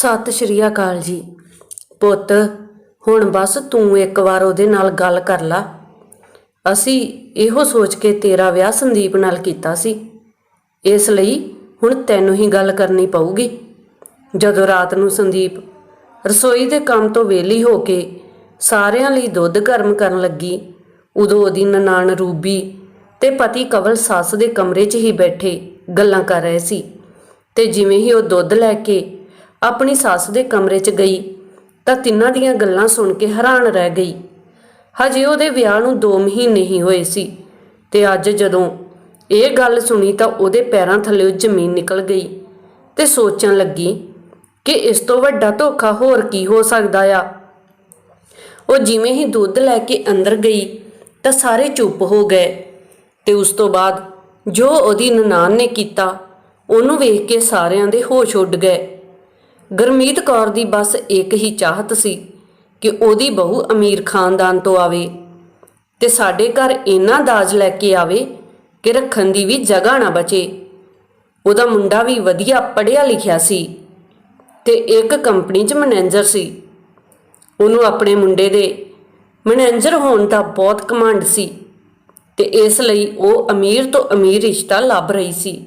ਸਤਿ ਸ਼੍ਰੀ ਅਕਾਲ ਜੀ। ਪੁੱਤ, ਹੁਣ ਬਸ ਤੂੰ ਇੱਕ ਵਾਰ ਉਹਦੇ ਨਾਲ ਗੱਲ ਕਰ ਲਾ। ਅਸੀਂ ਇਹੋ ਸੋਚ ਕੇ ਤੇਰਾ ਵਿਆਹ ਸੰਦੀਪ ਨਾਲ ਕੀਤਾ ਸੀ। ਇਸ ਲਈ ਹੁਣ ਤੈਨੂੰ ਹੀ ਗੱਲ ਕਰਨੀ ਪਊਗੀ। ਜਦੋਂ ਰਾਤ ਨੂੰ ਸੰਦੀਪ ਰਸੋਈ ਦੇ ਕੰਮ ਤੋਂ ਵਿਹਲੀ ਹੋ ਕੇ ਸਾਰਿਆਂ ਲਈ ਦੁੱਧ ਗਰਮ ਕਰਨ ਲੱਗੀ, ਉਦੋਂ ਉਹਦੀ ਨਨਾਣ ਰੂਬੀ ਤੇ ਪਤੀ ਕਵਲ ਸੱਸ ਦੇ ਕਮਰੇ 'ਚ ਹੀ ਬੈਠੇ ਗੱਲਾਂ ਕਰ ਰਹੇ ਸੀ ਤੇ ਜਿਵੇਂ ਹੀ ਉਹ ਦੁੱਧ ਲੈ ਕੇ ਆਪਣੀ ਸੱਸ ਦੇ ਕਮਰੇ 'ਚ ਗਈ ਤਾਂ ਤਿੰਨਾਂ ਦੀਆਂ ਗੱਲਾਂ ਸੁਣ ਕੇ ਹੈਰਾਨ ਰਹਿ ਗਈ। ਹਜੇ ਉਹਦੇ ਵਿਆਹ ਨੂੰ 2 ਮਹੀਨੇ ਹੀ ਹੋਏ ਸੀ ਤੇ ਅੱਜ ਜਦੋਂ ਇਹ ਗੱਲ ਸੁਣੀ ਤਾਂ ਉਹਦੇ ਪੈਰਾਂ ਥੱਲੇ ਜ਼ਮੀਨ ਨਿਕਲ ਗਈ ਤੇ ਸੋਚਣ ਲੱਗੀ ਕਿ ਇਸ ਤੋਂ ਵੱਡਾ ਧੋਖਾ ਹੋਰ ਕੀ ਹੋ ਸਕਦਾ ਆ। ਉਹ ਜਿਵੇਂ ਹੀ ਦੁੱਧ ਲੈ ਕੇ ਅੰਦਰ ਗਈ ਤਾਂ ਸਾਰੇ ਚੁੱਪ ਹੋ ਗਏ ਤੇ ਉਸ ਤੋਂ ਬਾਅਦ ਜੋ ਉਹਦੀ ਨਨਾਣ ਨੇ ਕੀਤਾ ਉਹਨੂੰ ਵੇਖ ਕੇ ਸਾਰਿਆਂ ਦੇ ਹੋਸ਼ ਉੱਡ ਗਏ। ਗੁਰਮੀਤ ਕੌਰ ਦੀ ਬਸ ਇੱਕ ਹੀ ਚਾਹਤ ਸੀ ਕਿ ਉਹਦੀ ਬਹੂ ਅਮੀਰ ਖਾਨਦਾਨ ਤੋਂ ਆਵੇ ਤੇ ਸਾਡੇ ਘਰ ਇੰਨਾ ਦਾਜ ਲੈ ਕੇ ਆਵੇ ਕਿ ਰੱਖਣ ਦੀ ਵੀ ਜਗ੍ਹਾ ਨਾ ਬਚੇ। ਉਹਦਾ ਮੁੰਡਾ ਵੀ ਵਧੀਆ ਪੜ੍ਹਿਆ ਲਿਖਿਆ ਸੀ ਤੇ ਇੱਕ ਕੰਪਨੀ 'ਚ ਮੈਨੇਜਰ ਸੀ। ਉਹਨੂੰ ਆਪਣੇ ਮੁੰਡੇ ਦੇ ਮੈਨੇਜਰ ਹੋਣ ਦਾ ਬਹੁਤ ਕਮਾਂਡ ਸੀ ਤੇ ਇਸ ਲਈ ਉਹ ਅਮੀਰ ਤੋਂ ਅਮੀਰ ਰਿਸ਼ਤਾ ਲੱਭ ਰਹੀ ਸੀ।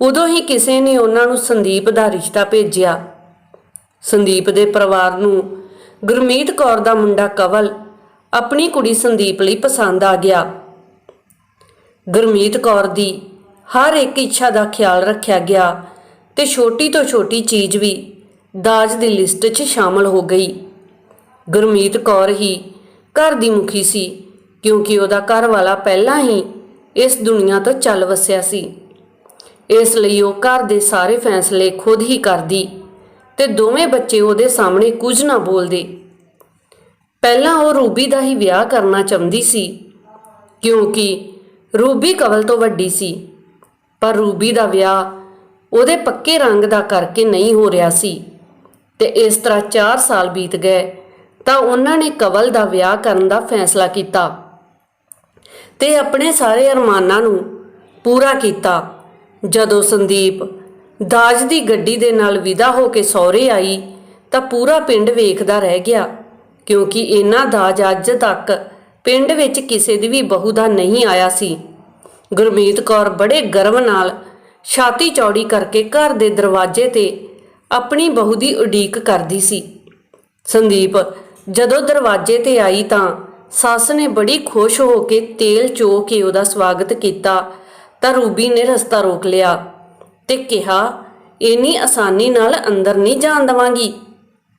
ਉਦੋਂ ਹੀ ਕਿਸੇ ਨੇ ਉਹਨਾਂ ਨੂੰ ਸੰਦੀਪ ਦਾ ਰਿਸ਼ਤਾ ਭੇਜਿਆ। ਸੰਦੀਪ ਦੇ ਪਰਿਵਾਰ ਨੂੰ ਗੁਰਮੀਤ ਕੌਰ ਦਾ ਮੁੰਡਾ ਕਵਲ ਆਪਣੀ ਕੁੜੀ ਸੰਦੀਪ ਲਈ ਪਸੰਦ ਆ ਗਿਆ। ਗੁਰਮੀਤ ਕੌਰ ਦੀ ਹਰ ਇੱਕ ਇੱਛਾ ਦਾ ਖਿਆਲ ਰੱਖਿਆ ਗਿਆ ਤੇ ਛੋਟੀ ਤੋਂ ਛੋਟੀ ਚੀਜ਼ ਵੀ ਦਾਜ ਦੀ ਲਿਸਟ 'ਚ ਸ਼ਾਮਲ ਹੋ ਗਈ। ਗੁਰਮੀਤ ਕੌਰ ਹੀ ਘਰ ਦੀ ਮੁਖੀ ਸੀ ਕਿਉਂਕਿ ਉਹਦਾ ਘਰ ਵਾਲਾ ਪਹਿਲਾਂ ਹੀ ਇਸ ਦੁਨੀਆ ਤੋਂ ਚੱਲ ਵਸਿਆ ਸੀ। ਇਸ ਲਈ ਉਹ ਘਰ ਦੇ ਸਾਰੇ ਫੈਸਲੇ ਖੁਦ ਹੀ ਕਰਦੀ ਤੇ ਦੋਵੇਂ ਬੱਚੇ ਉਹਦੇ ਸਾਹਮਣੇ ਕੁਝ ਨਾ ਬੋਲਦੇ। ਪਹਿਲਾਂ ਉਹ ਰੂਬੀ ਦਾ ਹੀ ਵਿਆਹ ਕਰਨਾ ਚਾਹੁੰਦੀ ਸੀ, ਕਿਉਂਕਿ ਰੂਬੀ ਕਵਲ ਤੋਂ ਵੱਡੀ ਸੀ, ਪਰ ਰੂਬੀ ਦਾ ਵਿਆਹ ਉਹਦੇ ਪੱਕੇ ਰੰਗ ਦਾ ਕਰਕੇ ਨਹੀਂ ਹੋ ਰਿਹਾ ਸੀ ਤੇ ਇਸ ਤਰ੍ਹਾਂ 4 ਸਾਲ ਬੀਤ ਗਏ ਤਾਂ ਉਹਨਾਂ ਨੇ ਕਵਲ ਦਾ ਵਿਆਹ ਕਰਨ ਦਾ ਫੈਸਲਾ ਕੀਤਾ ਤੇ ਆਪਣੇ ਸਾਰੇ ਅਰਮਾਨਾਂ ਨੂੰ ਪੂਰਾ ਕੀਤਾ। ਜਦੋਂ ਸੰਦੀਪ ਦਾਜ ਦੀ ਗੱਡੀ ਦੇ ਨਾਲ ਵਿਦਾ ਹੋ ਕੇ ਸਹੁਰੇ ਆਈ ਤਾਂ ਪੂਰਾ ਪਿੰਡ ਵੇਖਦਾ ਰਹਿ ਗਿਆ, ਕਿਉਂਕਿ ਇਹਨਾਂ ਦਾਜ ਅੱਜ ਤੱਕ ਪਿੰਡ ਵਿੱਚ ਕਿਸੇ ਦੀ ਵੀ ਬਹੂ ਦਾ ਨਹੀਂ ਆਇਆ ਸੀ। ਗੁਰਮੀਤ ਕੌਰ ਬੜੇ ਗਰਵ ਨਾਲ ਛਾਤੀ ਚੌੜੀ ਕਰਕੇ ਘਰ ਦੇ ਦਰਵਾਜ਼ੇ ਤੇ ਆਪਣੀ ਬਹੂ ਦੀ ਉਡੀਕ ਕਰਦੀ ਸੀ। ਸੰਦੀਪ ਜਦੋਂ ਦਰਵਾਜ਼ੇ ਤੇ ਆਈ ਤਾਂ ਸੱਸ ਨੇ ਬੜੀ ਖੁਸ਼ ਹੋ ਕੇ ਤੇਲ ਚੋ ਕੇ ਉਹਦਾ ਸਵਾਗਤ ਕੀਤਾ ਤਾਂ ਰੂਬੀ ਨੇ ਰਸਤਾ ਰੋਕ ਲਿਆ ਤੇ ਕਿਹਾ ਇੰਨੀ ਆਸਾਨੀ ਨਾਲ ਅੰਦਰ ਨਹੀਂ ਜਾਣ ਦਵਾਂਗੀ,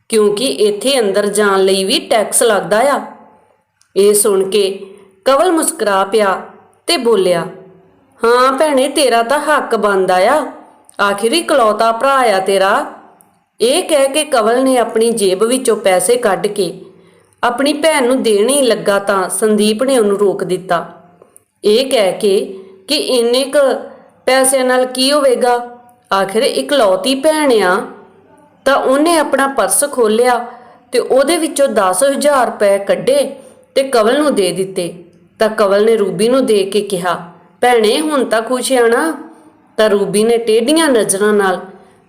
ਕਿਉਂਕਿ ਇੱਥੇ ਅੰਦਰ ਜਾਣ ਲਈ ਵੀ ਟੈਕਸ ਲੱਗਦਾ ਆ। ਇਹ ਸੁਣ ਕੇ ਕਵਲ ਮੁਸਕਰਾ ਪਿਆ ਤੇ ਬੋਲਿਆ, ਹਾਂ ਭੈਣੇ, ਤੇਰਾ ਤਾਂ ਹੱਕ ਬਣਦਾ ਆ। ਆਖਿਰੀ ਕਲੌਤਾ ਭਰਾ ਆ ਤੇਰਾ। ਇਹ ਕਹਿ ਕੇ ਕਵਲ ਨੇ ਆਪਣੀ ਜੇਬ ਵਿੱਚੋਂ ਪੈਸੇ ਕੱਢ ਕੇ ਆਪਣੀ ਭੈਣ ਨੂੰ ਦੇਣ ਹੀ ਲੱਗਾ ਤਾਂ ਸੰਦੀਪ ਨੇ ਉਹਨੂੰ ਰੋਕ ਦਿੱਤਾ। ਇਹ ਕਹਿ ਕੇ ਕਿ ਇੰਨੇ ਕ ਪੈਸਿਆਂ ਨਾਲ ਕੀ ਹੋਵੇਗਾ? ਆਖਿਰ ਇਕਲੌਤੀ ਭੈਣ ਆ, ਤਾਂ ਉਹਨੇ ਆਪਣਾ ਪਰਸ ਖੋਲਿਆ ਤੇ ਉਹਦੇ ਵਿੱਚੋਂ 10000 ਰੁਪਏ ਕੱਢੇ ਤੇ ਕਵਲ ਨੂੰ ਦੇ ਦਿੱਤੇ। ਤਾਂ ਕਵਲ ਨੇ ਰੂਬੀ ਨੂੰ ਦੇ ਕੇ ਕਿਹਾ, ਭੈਣੇ, ਹੁਣ ਤਾਂ ਖੁਸ਼ ਆ ਨਾ? ਤਾਂ ਰੂਬੀ ਨੇ ਟੇਢੀਆਂ ਨਜ਼ਰਾਂ ਨਾਲ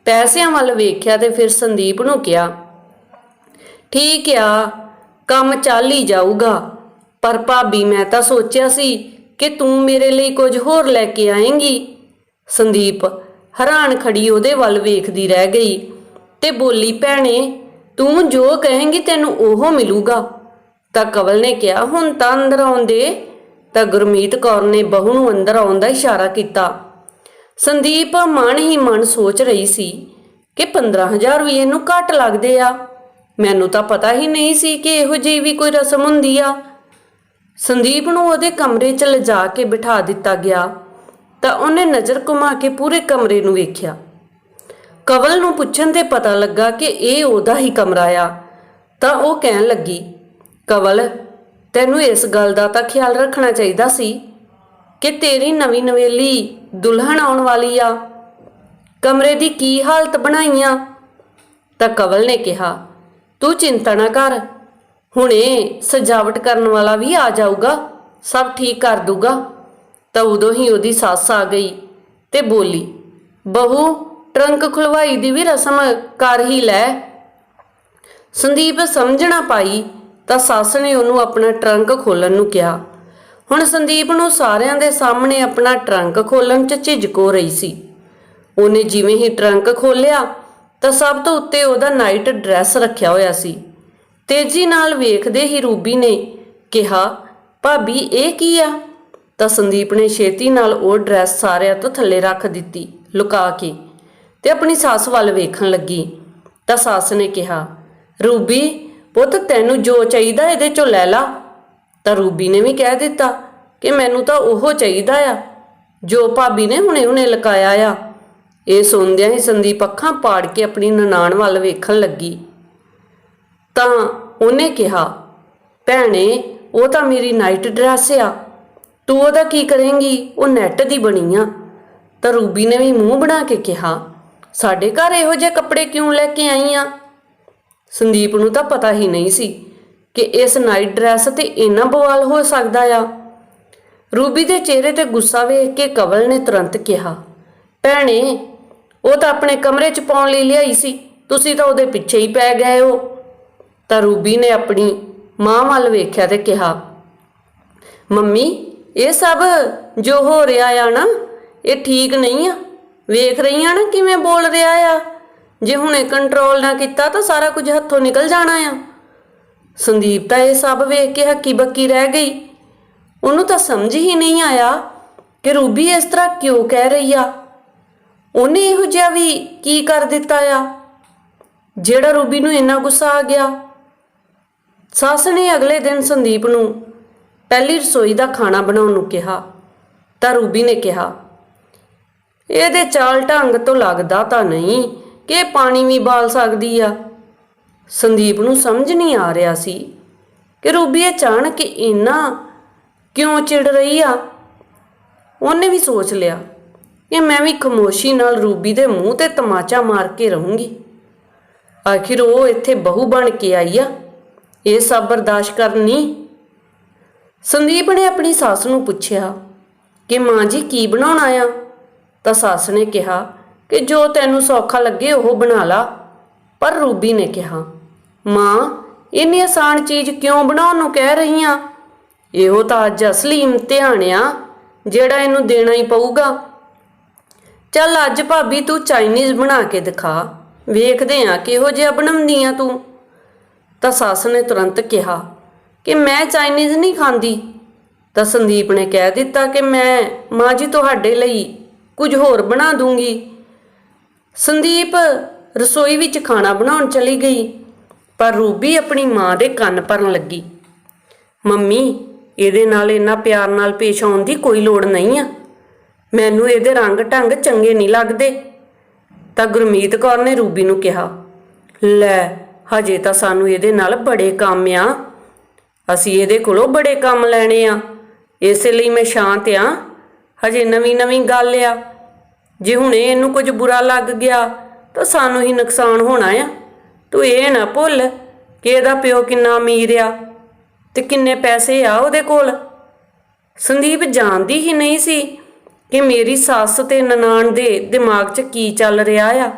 ਪੈਸਿਆਂ ਵੱਲ ਵੇਖਿਆ ਤੇ ਫਿਰ ਸੰਦੀਪ ਨੂੰ ਕਿਹਾ, ਠੀਕ ਆ, ਕੰਮ ਚੱਲ ਹੀ ਜਾਊਗਾ, ਪਰ ਭਾਬੀ, ਮੈਂ ਤਾਂ ਸੋਚਿਆ ਸੀ ਕਿ ਤੂੰ ਮੇਰੇ ਲਈ ਕੁਝ ਹੋਰ ਲੈ ਕੇ ਆਏਂਗੀ? ਸੰਦੀਪ ਹੈਰਾਨ ਖੜੀ ਉਹਦੇ ਵੱਲ ਵੇਖਦੀ ਰਹਿ ਗਈ ਤੇ ਬੋਲੀ, ਭੈਣੇ, ਤੂੰ ਜੋ ਕਹੇਂਗੀ ਤੈਨੂੰ ਉਹ ਮਿਲੂਗਾ। ਤਾਂ ਕਵਲ ਨੇ ਕਿਹਾ, ਹੁਣ ਤਾਂ ਅੰਦਰ ਆਉਂਦੇ? ਤਾਂ ਗੁਰਮੀਤ ਕੌਰ ਨੇ ਬਹੂ ਨੂੰ ਅੰਦਰ ਆਉਣ ਦਾ ਇਸ਼ਾਰਾ ਕੀਤਾ। ਸੰਦੀਪ ਮਨ ਹੀ ਮਨ ਸੋਚ ਰਹੀ ਸੀ ਕਿ 15000 ਵੀ ਇਹਨੂੰ ਘੱਟ ਲੱਗਦੇ ਆ। ਮੈਨੂੰ ਤਾਂ ਪਤਾ ਹੀ ਨਹੀਂ ਸੀ ਕਿ ਇਹੋ ਜਿਹੀ ਵੀ ਕੋਈ ਰਸਮ ਹੁੰਦੀ ਆ। ਸੰਦੀਪ ਨੂੰ ਉਹਦੇ ਕਮਰੇ 'ਚ ਲਿਜਾ ਕੇ ਬਿਠਾ ਦਿੱਤਾ ਗਿਆ, ਤਾਂ ਉਹਨੇ ਨਜ਼ਰ ਘੁਮਾ ਕੇ ਪੂਰੇ ਕਮਰੇ ਨੂੰ ਵੇਖਿਆ। ਕਵਲ ਨੂੰ ਪੁੱਛਣ ਤੇ ਪਤਾ ਲੱਗਾ ਕਿ ਇਹ ਉਹਦਾ ਹੀ ਕਮਰਾ ਆ, ਤਾਂ ਉਹ ਕਹਿਣ ਲੱਗੀ, ਕਵਲ, ਤੈਨੂੰ ਇਸ ਗੱਲ ਦਾ ਤਾਂ ਖਿਆਲ ਰੱਖਣਾ ਚਾਹੀਦਾ ਸੀ ਕਿ ਤੇਰੀ ਨਵੀਂ ਨਵੇਲੀ ਦੁਲਹਨ ਆਉਣ ਵਾਲੀ ਆ। ਕਮਰੇ ਦੀ ਕੀ ਹਾਲਤ ਬਣਾਈਆਂ ਤਾਂ ਕਵਲ ਨੇ ਕਿਹਾ, ਤੂੰ ਚਿੰਤਾ ਨਾ ਕਰ ਹੁਣੇ ਸਜਾਵਟ ਕਰਨ ਵਾਲਾ ਵੀ ਆ ਜਾਊਗਾ, ਸਭ ਠੀਕ ਕਰ ਦੂਗਾ ਤਾਂ ਉਦੋਂ ਹੀ ਉਹਦੀ ਸੱਸ ਆ ਗਈ ਤੇ ਬੋਲੀ, ਬਹੂ, ਟਰੰਕ ਖੁਲਵਾਈ ਦੀ ਵੀ ਰਸਮ ਕਰ ਹੀ ਲੈ। ਸੰਦੀਪ ਸਮਝਣਾ ਪਾਈ ਤਾਂ ਸੱਸ ਨੇ ਉਹਨੂੰ ਆਪਣਾ ਟਰੰਕ ਖੋਲਣ ਨੂੰ ਕਿਹਾ। ਹੁਣ ਸੰਦੀਪ ਨੂੰ ਸਾਰਿਆਂ ਦੇ ਸਾਹਮਣੇ ਆਪਣਾ ਟਰੰਕ ਖੋਲਣ 'ਚ ਝਿਜਕ ਹੋ ਰਹੀ ਸੀ। ਉਹਨੇ ਜਿਵੇਂ ਹੀ ਟਰੰਕ ਖੋਲ੍ਹਿਆ ਤਾਂ ਸਭ ਤੋਂ ਉੱਤੇ ਉਹਦਾ ਨਾਈਟ ਡਰੈਸ ਰੱਖਿਆ ਹੋਇਆ ਸੀ। ਤੇਜ਼ੀ ਨਾਲ ਵੇਖਦੇ ਹੀ ਰੂਬੀ ਨੇ ਕਿਹਾ, ਭਾਬੀ, ਇਹ ਕੀ ਆ? ਤਾਂ ਸੰਦੀਪ ਨੇ ਛੇਤੀ ਨਾਲ ਉਹ ਡਰੈਸ ਸਾਰਿਆਂ ਤੋਂ ਥੱਲੇ ਰੱਖ ਦਿੱਤੀ, ਲੁਕਾ ਕੇ ਤੇ ਆਪਣੀ ਸੱਸ ਵੱਲ ਵੇਖਣ ਲੱਗੀ। ਤਾਂ ਸੱਸ ਨੇ ਕਿਹਾ, ਰੂਬੀ, ਪੁੱਤ, ਤੈਨੂੰ ਜੋ ਚਾਹੀਦਾ ਇਹਦੇ ਚੋਂ ਲੈ ਲਾ। ਤਾਂ ਰੂਬੀ ਨੇ ਵੀ ਕਹਿ ਦਿੱਤਾ ਕਿ ਮੈਨੂੰ ਤਾਂ ਉਹ ਚਾਹੀਦਾ ਆ, ਜੋ ਭਾਬੀ ਨੇ ਹੁਣੇ ਹੁਣੇ ਲਕਾਇਆ ਆ। ਇਹ ਸੁਣਦਿਆਂ ਹੀ ਸੰਦੀਪ ਅੱਖਾਂ ਪਾੜ ਕੇ ਆਪਣੀ ਨਨਾਣ ਵੱਲ ਵੇਖਣ ਲੱਗੀ। ਤਾਂ ਉਹਨੇ ਕਿਹਾ, ਭੈਣੇ, ਉਹ ਤਾਂ ਮੇਰੀ ਨਾਈਟ ਡਰੈਸ ਆ। ਤੂੰ ਉਹਦਾ ਕੀ ਕਰੇਂਗੀ? ਉਹ ਨੈਟ ਦੀ ਬਣੀ ਆ। ਤਾਂ ਰੂਬੀ ਨੇ ਵੀ ਮੂੰਹ ਬਣਾ ਕੇ ਕਿਹਾ, ਸਾਡੇ ਘਰ ਇਹੋ ਜਿਹੇ ਕੱਪੜੇ ਕਿਉਂ ਲੈ ਕੇ ਆਈ ਆ? ਸੰਦੀਪ ਨੂੰ ਤਾਂ ਪਤਾ ਹੀ ਨਹੀਂ ਸੀ ਕਿ ਇਸ ਨਾਈਟ ਡਰੈਸ ਤੇ ਇੰਨਾ ਬਵਾਲ ਹੋ ਸਕਦਾ ਆ। ਰੂਬੀ ਦੇ ਚਿਹਰੇ ਤੇ ਗੁੱਸਾ ਵੇਖ ਕੇ ਕਵਲ ਨੇ ਤੁਰੰਤ ਕਿਹਾ, ਭੈਣੇ, ਉਹ ਤਾਂ ਆਪਣੇ ਕਮਰੇ 'ਚ ਪਾਉਣ ਲਈ ਲਿਆਈ ਸੀ। ਤੁਸੀਂ ਤਾਂ ਉਹਦੇ ਪਿੱਛੇ ਹੀ ਪੈ ਗਏ ਹੋ। ਤਾਂ ਰੂਬੀ ਨੇ ਆਪਣੀ ਮਾਂ ਵੱਲ ਵੇਖਿਆ ਤੇ ਕਿਹਾ, ਮੰਮੀ, ਇਹ ਸਭ ਜੋ ਹੋ ਰਿਹਾ ਆ ਨਾ, ਇਹ ਠੀਕ ਨਹੀਂ ਆ। ਵੇਖ ਰਹੀ ਆ ਨਾ ਕਿਵੇਂ ਬੋਲ ਰਿਹਾ ਆ। ਜੇ ਹੁਣੇ ਕੰਟਰੋਲ ਨਾ ਕੀਤਾ ਤਾਂ ਸਾਰਾ ਕੁਝ ਹੱਥੋਂ ਨਿਕਲ ਜਾਣਾ ਆ। ਸੰਦੀਪ ਤਾਂ ਇਹ ਸਭ ਵੇਖ ਕੇ ਹੱਕੀ ਬੱਕੀ ਰਹਿ ਗਈ। ਉਹਨੂੰ ਤਾਂ ਸਮਝ ਹੀ ਨਹੀਂ ਆਇਆ ਕਿ ਰੂਬੀ ਇਸ ਤਰ੍ਹਾਂ ਕਿਉਂ ਕਹਿ ਰਹੀ ਆ। ਉਹਨੇ ਇਹੋ ਜਿਹਾ ਵੀ ਕੀ ਕਰ ਦਿੱਤਾ ਆ? ਜਿਹੜਾ ਰੂਬੀ ਨੂੰ ਇੰਨਾ ਗੁੱਸਾ ਆ ਗਿਆ ਸੱਸ ਨੇ ਅਗਲੇ ਦਿਨ ਸੰਦੀਪ ਨੂੰ ਪਹਿਲੀ ਰਸੋਈ ਦਾ ਖਾਣਾ ਬਣਾਉਣ ਨੂੰ ਕਿਹਾ, ਤਾਂ ਰੂਬੀ ਨੇ ਕਿਹਾ, ਇਹਦੇ ਚਾਲ ਢੰਗ ਤੋਂ ਲੱਗਦਾ ਤਾਂ ਨਹੀਂ ਕਿ ਪਾਣੀ ਵੀ ਬਾਲ ਸਕਦੀ ਆ। ਸੰਦੀਪ ਨੂੰ ਸਮਝ ਨਹੀਂ ਆ ਰਿਹਾ ਸੀ ਕਿ ਰੂਬੀ ਅਚਾਨਕ ਇੰਨਾ ਕਿਉਂ ਚਿੜ ਰਹੀ ਆ। ਉਹਨੇ ਵੀ ਸੋਚ ਲਿਆ ਕਿ ਮੈਂ ਵੀ ਖਮੋਸ਼ੀ ਨਾਲ ਰੂਬੀ ਦੇ ਮੂੰਹ ਤੇ ਤਮਾਚਾ ਮਾਰ ਕੇ ਰਹੂੰਗੀ। ਆਖਿਰ ਉਹ ਇੱਥੇ ਬਹੂ ਬਣ ਕੇ ਆਈ ਆ। ਇਹ ਸਭ ਬਰਦਾਸ਼ਤ ਕਰਨੀ ਸੰਦੀਪ ਨੇ ਆਪਣੀ ਸੱਸ ਨੂੰ ਪੁੱਛਿਆ ਕਿ ਮਾਂ ਜੀ ਕੀ ਬਣਾਉਣਾ ਆ ਤਾਂ ਸੱਸ ਨੇ ਕਿਹਾ ਕਿ ਜੋ ਤੈਨੂੰ ਸੌਖਾ ਲੱਗੇ ਉਹ ਬਣਾ ਲਾ। ਪਰ ਰੂਬੀ ਨੇ ਕਿਹਾ, ਮਾਂ, ਇੰਨੀ ਆਸਾਨ ਚੀਜ਼ ਕਿਉਂ ਬਣਾਉਣ ਨੂੰ ਕਹਿ ਰਹੀ ਆ? ਇਹੋ ਤਾਂ ਅੱਜ ਅਸਲੀ ਇਮਤਿਹਾਨ ਆ, ਜਿਹੜਾ ਇਹਨੂੰ ਦੇਣਾ ਹੀ ਪਊਗਾ। ਚੱਲ ਅੱਜ ਭਾਬੀ ਤੂੰ ਚਾਈਨੀਜ਼ ਬਣਾ ਕੇ ਦਿਖਾ। ਵੇਖਦੇ ਆ ਕਿਹੋ ਜਿਹਾ ਬਣਾਉਂਦੀ ਆ ਤੂੰ। ਤਾਂ ਸੱਸ ਨੇ ਤੁਰੰਤ ਕਿਹਾ ਕਿ ਮੈਂ ਚਾਈਨੀਜ਼ ਨਹੀਂ ਖਾਂਦੀ। ਤਾਂ ਸੰਦੀਪ ਨੇ ਕਹਿ ਦਿੱਤਾ ਕਿ ਮੈਂ, ਮਾਂ ਜੀ, ਤੁਹਾਡੇ ਲਈ ਕੁਝ ਹੋਰ ਬਣਾ ਦੂੰਗੀ। ਸੰਦੀਪ ਰਸੋਈ ਵਿੱਚ ਖਾਣਾ ਬਣਾਉਣ ਚਲੀ ਗਈ, ਪਰ ਰੂਬੀ ਆਪਣੀ ਮਾਂ ਦੇ ਕੰਨ ਭਰਨ ਲੱਗੀ। ਮੰਮੀ, ਇਹਦੇ ਨਾਲ ਇੰਨਾ ਪਿਆਰ ਨਾਲ ਪੇਸ਼ ਆਉਣ ਦੀ ਕੋਈ ਲੋੜ ਨਹੀਂ ਆ। ਮੈਨੂੰ ਇਹਦੇ ਰੰਗ ਢੰਗ ਚੰਗੇ ਨਹੀਂ ਲੱਗਦੇ। ਤਾਂ ਗੁਰਮੀਤ ਕੌਰ ਨੇ ਰੂਬੀ ਨੂੰ ਕਿਹਾ, ਲੈ ਹਜੇ ਤਾਂ ਸਾਨੂੰ ਇਹਦੇ ਨਾਲ ਬੜੇ ਕੰਮ ਆ। ਅਸੀਂ ਇਹਦੇ ਕੋਲੋਂ ਬੜੇ ਕੰਮ ਲੈਣੇ ਆ। ਇਸੇ ਲਈ ਮੈਂ ਸ਼ਾਂਤ ਆ। ਹਜੇ ਨਵੀਂ ਨਵੀਂ ਗੱਲ ਆ। ਜੇ ਹੁਣੇ ਇਹਨੂੰ ਕੁਝ ਬੁਰਾ ਲੱਗ ਗਿਆ, ਤਾਂ ਸਾਨੂੰ ਹੀ ਨੁਕਸਾਨ ਹੋਣਾ ਆ। ਤੂੰ ਇਹ ਨਾ ਭੁੱਲ ਕਿ ਇਹਦਾ ਪਿਓ ਕਿੰਨਾ ਅਮੀਰ ਆ ਤੇ ਕਿੰਨੇ ਪੈਸੇ ਆ ਉਹਦੇ ਕੋਲ। ਸੰਦੀਪ ਜਾਣਦੀ ਹੀ ਨਹੀਂ ਸੀ ਕਿ ਮੇਰੀ ਸੱਸ ਤੇ ਨਨਾਣ ਦੇ ਦਿਮਾਗ 'ਚ ਕੀ ਚੱਲ ਰਿਹਾ ਆ।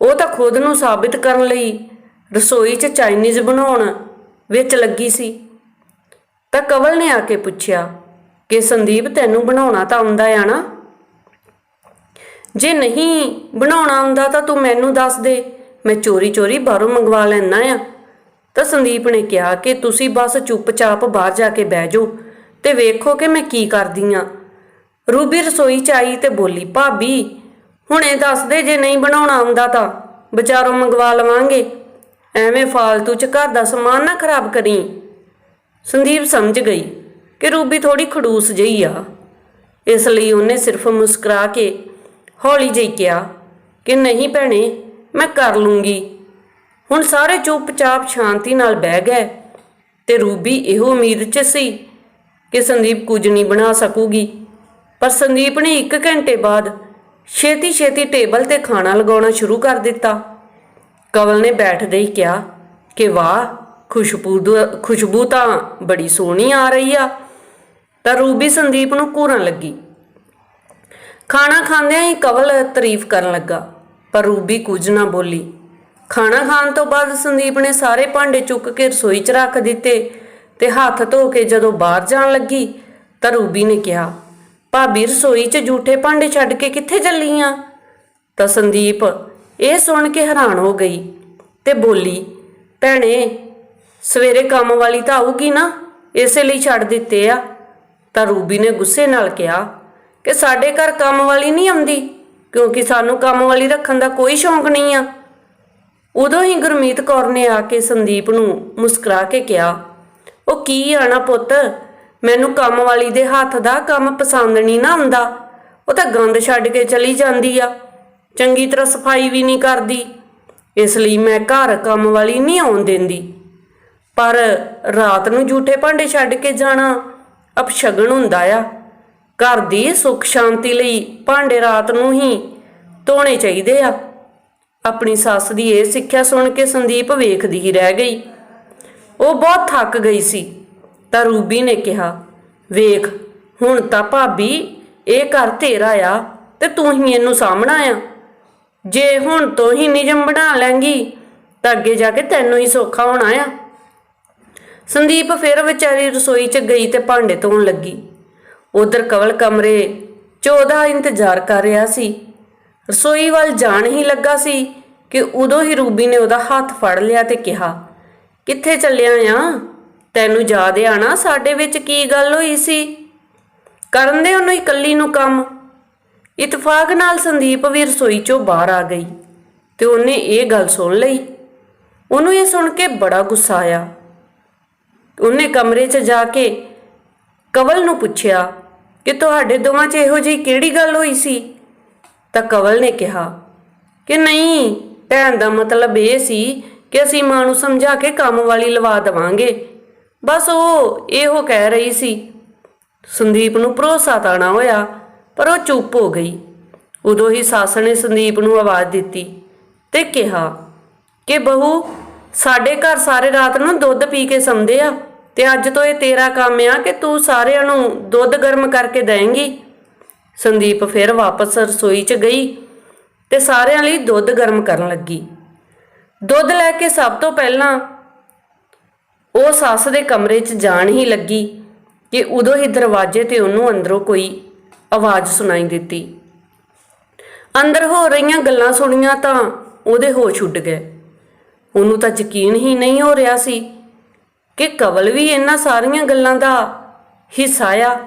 ਉਹ ਤਾਂ ਖੁਦ ਨੂੰ ਸਾਬਿਤ ਕਰਨ ਲਈ ਰਸੋਈ 'ਚ ਚਾਈਨੀਜ਼ ਬਣਾਉਣ ਵਿੱਚ ਲੱਗੀ ਸੀ। ਤਾਂ ਕਵਲ ਨੇ ਆ ਕੇ ਪੁੱਛਿਆ ਕਿ ਸੰਦੀਪ ਤੈਨੂੰ ਬਣਾਉਣਾ ਤਾਂ ਆਉਂਦਾ ਆ ਨਾ? ਜੇ ਨਹੀਂ ਬਣਾਉਣਾ ਆਉਂਦਾ ਤਾਂ ਤੂੰ ਮੈਨੂੰ ਦੱਸ ਦੇ, ਮੈਂ ਚੋਰੀ ਚੋਰੀ ਬਾਹਰੋਂ ਮੰਗਵਾ ਲੈਣਾ ਆ। ਤਾਂ ਸੰਦੀਪ ਨੇ ਕਿਹਾ ਕਿ ਤੁਸੀਂ ਬਸ ਚੁੱਪਚਾਪ ਬਾਹਰ ਜਾ ਕੇ ਬਹਿ ਜਾਓ ਤੇ ਵੇਖੋ ਕਿ ਮੈਂ ਕੀ ਕਰਦੀ ਆ। ਰੂਬੀ ਰਸੋਈ ਚ ਆਈ ਤੇ ਬੋਲੀ, ਭਾਬੀ, ਹੁਣੇ ਦੱਸ ਦੇ ਜੇ ਨਹੀਂ ਬਣਾਉਣਾ ਆਉਂਦਾ ਤਾਂ, ਬਾਜ਼ਾਰੋਂ ਮੰਗਵਾ ਲਵਾਂਗੇ। ਐਵੇਂ ਫਾਲਤੂ ਚ ਘਰ ਦਾ ਸਮਾਨ ਨਾ ਖਰਾਬ ਕਰੀ। ਸੰਦੀਪ ਸਮਝ ਗਈ ਕਿ ਰੂਬੀ ਥੋੜੀ ਖੜੂਸ ਜਿਹੀ ਆ। ਇਸ ਲਈ ਉਹਨੇ ਸਿਰਫ ਮੁਸਕਰਾ ਕੇ ਹੌਲੀ ਜਿਹੀ ਕਿਹਾ ਕਿ ਨਹੀਂ ਭੈਣੇ, ਮੈਂ ਕਰ ਲੂੰਗੀ। ਹੁਣ ਸਾਰੇ ਚੁੱਪਚਾਪ ਸ਼ਾਂਤੀ ਨਾਲ ਬਹਿ ਗਏ ਤੇ ਰੂਬੀ ਇਹੋ ਉਮੀਦ 'ਚ ਸੀ ਕਿ ਸੰਦੀਪ ਕੁਝ ਨਹੀਂ ਬਣਾ ਸਕੂਗੀ। ਪਰ ਸੰਦੀਪ ਨੇ 1 ਘੰਟੇ ਬਾਅਦ ਛੇਤੀ ਛੇਤੀ ਟੇਬਲ ਤੇ ਖਾਣਾ ਲਗਾਉਣਾ ਸ਼ੁਰੂ ਕਰ ਦਿੱਤਾ। ਕਵਲ ਨੇ ਬੈਠਦੇ ਹੀ ਕਿਹਾ ਕਿ ਵਾਹ, ਖੁਸ਼ਬੂ ਖੁਸ਼ਬੂ ਤਾਂ ਬੜੀ ਸੋਹਣੀ ਆ ਰਹੀ ਆ। ਤਾਂ ਰੂਬੀ ਸੰਦੀਪ ਨੂੰ ਘੂਰਨ ਲੱਗੀ। ਖਾਣਾ ਖਾਂਦਿਆਂ ਹੀ ਕਵਲ ਤਾਰੀਫ ਕਰਨ ਲੱਗਾ, ਪਰ ਰੂਬੀ ਕੁਝ ਨਾ ਬੋਲੀ। ਖਾਣਾ ਖਾਣ ਤੋਂ ਬਾਅਦ ਸੰਦੀਪ ਨੇ ਸਾਰੇ ਭਾਂਡੇ ਚੁੱਕ ਕੇ ਰਸੋਈ 'ਚ ਰੱਖ ਦਿੱਤੇ ਤੇ ਹੱਥ ਧੋ ਕੇ ਜਦੋਂ ਬਾਹਰ ਜਾਣ ਲੱਗੀ, ਤਾਂ ਰੂਬੀ ਨੇ ਕਿਹਾ, ਭਾਬੀ, ਰਸੋਈ 'ਚ ਜੂਠੇ ਭਾਂਡੇ ਛੱਡ ਕੇ ਕਿੱਥੇ ਚੱਲੀ ਆ? ਤਾਂ ਸੰਦੀਪ ਇਹ ਸੁਣ ਕੇ ਹੈਰਾਨ ਹੋ ਗਈ ਤੇ ਬੋਲੀ, ਭੈਣੇ, ਸਵੇਰੇ ਕੰਮ ਵਾਲੀ ਤਾਂ ਆਊਗੀ ਨਾ, ਇਸੇ ਲਈ ਛੱਡ ਦਿੱਤੇ ਆ। ਤਾਂ ਰੂਬੀ ਨੇ ਗੁੱਸੇ ਨਾਲ ਕਿਹਾ ਕਿ ਸਾਡੇ ਘਰ ਕੰਮ ਵਾਲੀ ਨਹੀਂ ਆਉਂਦੀ, ਕਿਉਂਕਿ ਸਾਨੂੰ ਕੰਮ ਵਾਲੀ ਰੱਖਣ ਦਾ ਕੋਈ ਸ਼ੌਂਕ ਨਹੀਂ ਆ। ਉਦੋਂ ਹੀ ਗੁਰਮੀਤ ਕੌਰ ਨੇ ਆ ਕੇ ਸੰਦੀਪ ਨੂੰ ਮੁਸਕਰਾ ਕੇ ਕਿਹਾ, ਉਹ ਕੀ ਆਣਾ ਪੁੱਤ, ਮੈਨੂੰ ਕੰਮ ਵਾਲੀ ਦੇ ਹੱਥ ਦਾ ਕੰਮ ਪਸੰਦ ਨਹੀਂ ਨਾ ਆਉਂਦਾ। ਉਹ ਤਾਂ ਗੰਦ ਛੱਡ ਕੇ ਚਲੀ ਜਾਂਦੀ ਆ। ਚੰਗੀ ਤਰ੍ਹਾਂ ਸਫ਼ਾਈ ਵੀ ਨਹੀਂ ਕਰਦੀ, ਇਸ ਲਈ ਮੈਂ ਘਰ ਕੰਮ ਵਾਲੀ ਨਹੀਂ ਆਉਣ ਦਿੰਦੀ। ਪਰ ਰਾਤ ਨੂੰ ਝੂਠੇ ਭਾਂਡੇ ਛੱਡ ਕੇ ਜਾਣਾ ਅਪਸ਼ਗਨ ਹੁੰਦਾ ਆ। ਘਰ ਦੀ ਸੁੱਖ ਸ਼ਾਂਤੀ ਲਈ ਭਾਂਡੇ ਰਾਤ ਨੂੰ ਹੀ ਧੋਣੇ ਚਾਹੀਦੇ ਆ। ਆਪਣੀ ਸੱਸ ਦੀ ਇਹ ਸਿੱਖਿਆ ਸੁਣ ਕੇ ਸੰਦੀਪ ਵੇਖਦੀ ਹੀ ਰਹਿ ਗਈ। ਉਹ ਬਹੁਤ ਥੱਕ ਗਈ ਸੀ, ਤਾਂ ਰੂਬੀ ਨੇ ਕਿਹਾ, ਵੇਖ, ਹੁਣ ਤਾਂ ਭਾਬੀ ਇਹ ਘਰ ਤੇਰਾ ਆ ਤੇ ਤੂੰ ਹੀ ਇਹਨੂੰ ਸਾਹਮਣਾ ਆ। ਜੇ ਹੁਣ ਤੋਂ ਹੀ ਨਿਯਮ ਬਣਾ ਲੈਂਗੀ, ਤਾਂ ਅੱਗੇ ਜਾ ਕੇ ਤੈਨੂੰ ਹੀ ਸੌਖਾ ਹੋਣਾ ਆ। ਸੰਦੀਪ ਫਿਰ ਵਿਚਾਰੀ ਰਸੋਈ 'ਚ ਗਈ ਤੇ ਭਾਂਡੇ ਧੋਣ ਲੱਗੀ। ਉਧਰ ਕਵਲ ਕਮਰੇ 'ਚ ਉਹਦਾ ਇੰਤਜ਼ਾਰ ਕਰ ਰਿਹਾ ਸੀ। ਰਸੋਈ ਵੱਲ ਜਾਣ ਹੀ ਲੱਗਾ ਸੀ ਕਿ ਉਦੋਂ ਹੀ ਰੂਬੀ ਨੇ ਉਹਦਾ ਹੱਥ ਫੜ ਲਿਆ ਤੇ ਕਿਹਾ, ਕਿੱਥੇ ਚੱਲਿਆ ਆ? ਤੈਨੂੰ ਯਾਦ ਆਣਾ ਸਾਡੇ ਵਿੱਚ ਕੀ ਗੱਲ ਹੋਈ ਸੀ? ਕਰਨ ਦੇ ਉਹਨੂੰ ਇਕੱਲੀ ਨੂੰ ਕੰਮ। ਇਤਫਾਕ ਨਾਲ ਸੰਦੀਪ ਵੀ ਰਸੋਈ 'ਚੋਂ ਬਾਹਰ ਆ ਗਈ ਤੇ ਉਹਨੇ ਇਹ ਗੱਲ ਸੁਣ ਲਈ। ਉਹਨੂੰ ਇਹ ਸੁਣ ਕੇ ਬੜਾ ਗੁੱਸਾ ਆਇਆ। ਉਹਨੇ ਕਮਰੇ 'ਚ ਜਾ ਕੇ ਕਵਲ ਨੂੰ ਪੁੱਛਿਆ ਕਿ ਤੁਹਾਡੇ ਦੋਵਾਂ 'ਚ ਇਹੋ ਜਿਹੀ ਕਿਹੜੀ ਗੱਲ ਹੋਈ ਸੀ? ਤਾਂ ਕਵਲ ਨੇ ਕਿਹਾ ਕਿ ਨਹੀਂ, ਭੈਣ ਦਾ ਮਤਲਬ ਇਹ ਸੀ ਕਿ ਅਸੀਂ ਮਾਂ ਨੂੰ ਸਮਝਾ ਕੇ ਕੰਮ ਵਾਲੀ ਲਵਾ ਦੇਵਾਂਗੇ। ਬਸ ਉਹ ਇਹੋ ਕਹਿ ਰਹੀ ਸੀ। ਸੰਦੀਪ ਨੂੰ ਭਰੋਸਾ ਤਾਣਾ ਹੋਇਆ ਪਰ ਉਹ ਚੁੱਪ ਹੋ ਗਈ। ਉਦੋਂ ਹੀ ਸੱਸ ਨੇ ਸੰਦੀਪ ਨੂੰ ਆਵਾਜ਼ ਦਿੱਤੀ ਤੇ ਕਿਹਾ ਕਿ ਬਹੂ, ਸਾਡੇ ਘਰ ਸਾਰੇ ਰਾਤ ਨੂੰ ਦੁੱਧ ਪੀ ਕੇ ਸੌਂਦੇ ਆ ਤੇ ਅੱਜ ਤੋਂ ਇਹ ਤੇਰਾ ਕੰਮ ਆ ਕਿ ਤੂੰ ਸਾਰਿਆਂ ਨੂੰ ਦੁੱਧ ਗਰਮ ਕਰਕੇ ਦੇਂਗੀ। ਸੰਦੀਪ ਫਿਰ ਵਾਪਸ ਰਸੋਈ 'ਚ ਗਈ ਤੇ ਸਾਰਿਆਂ ਲਈ ਦੁੱਧ ਗਰਮ ਕਰਨ ਲੱਗੀ। ਦੁੱਧ ਲੈ ਕੇ ਸਭ ਤੋਂ ਪਹਿਲਾਂ ਉਹ ਸੱਸ ਦੇ ਕਮਰੇ 'ਚ ਜਾਣ ਹੀ ਲੱਗੀ ਕਿ ਉਦੋਂ ਹੀ ਦਰਵਾਜ਼ੇ ਤੇ ਉਹਨੂੰ ਅੰਦਰੋਂ ਕੋਈ ਆਵਾਜ਼ ਸੁਣਾਈ ਦਿੱਤੀ। ਅੰਦਰ ਹੋ ਰਹੀਆਂ ਗੱਲਾਂ ਸੁਣੀਆਂ ਤਾਂ ਉਹਦੇ ਹੋਸ਼ ਉੱਡ ਗਏ। ਉਹਨੂੰ ਤਾਂ ਯਕੀਨ ਹੀ ਨਹੀਂ ਹੋ ਰਿਹਾ ਸੀ ਕਿ ਕਵਲ ਵੀ ਇਹਨਾਂ ਸਾਰੀਆਂ ਗੱਲਾਂ ਦਾ ਹਿੱਸਾ ਆ।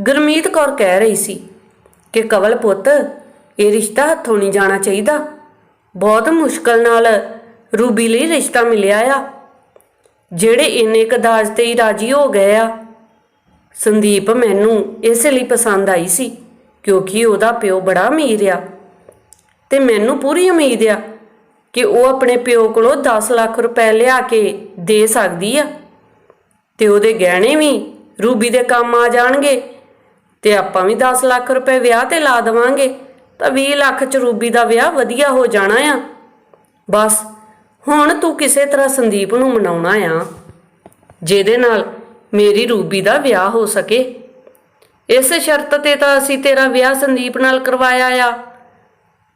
ਗੁਰਮੀਤ ਕੌਰ ਕਹਿ ਰਹੀ ਸੀ ਕਿ ਕਵਲ ਪੁੱਤ, ਇਹ ਰਿਸ਼ਤਾ ਹੱਥੋਂ ਨਹੀਂ ਜਾਣਾ ਚਾਹੀਦਾ। ਬਹੁਤ ਮੁਸ਼ਕਲ ਨਾਲ ਰੂਬੀ ਲਈ ਰਿਸ਼ਤਾ ਮਿਲਿਆ ਆ। ਜਿਹੜੇ ਇੰਨੇ ਕਦਾਜ ਤੇ ਹੀ ਰਾਜੀ ਹੋ ਗਏ ਆ। ਸੰਦੀਪ ਮੈਨੂੰ ਇਸੇ ਲਈ ਪਸੰਦ ਆਈ ਸੀ, ਕਿਉਂਕਿ ਉਹਦਾ ਪਿਓ ਬੜਾ ਅਮੀਰ ਆ। ਤੇ ਮੈਨੂੰ ਪੂਰੀ ਉਮੀਦ ਆ ਕਿ ਉਹ ਆਪਣੇ ਪਿਓ ਕੋਲੋਂ 10 ਲੱਖ ਰੁਪਏ ਲਿਆ ਕੇ ਦੇ ਸਕਦੀ ਆ। ਤੇ ਉਹਦੇ ਗਹਿਣੇ ਵੀ ਰੂਬੀ ਦੇ ਕੰਮ ਆ ਜਾਣਗੇ ਤੇ ਆਪਾਂ ਵੀ 10 ਲੱਖ ਰੁਪਏ ਵਿਆਹ ਤੇ ਲਾ ਦੇਵਾਂਗੇ, ਤਾਂ 20 ਲੱਖ ਚ ਰੂਬੀ ਦਾ ਵਿਆਹ ਵਧੀਆ ਹੋ ਜਾਣਾ ਆ। ਬਸ ਹੁਣ ਤੂੰ ਕਿਸੇ ਤਰ੍ਹਾਂ ਸੰਦੀਪ ਨੂੰ ਮਨਾਉਣਾ ਆ, ਜਿਹਦੇ ਨਾਲ ਮੇਰੀ ਰੂਬੀ ਦਾ ਵਿਆਹ ਹੋ ਸਕੇ। ਇਸ ਸ਼ਰਤ ਤੇ ਤਾਂ ਅਸੀਂ ਤੇਰਾ ਵਿਆਹ ਸੰਦੀਪ ਨਾਲ ਕਰਵਾਇਆ ਆ।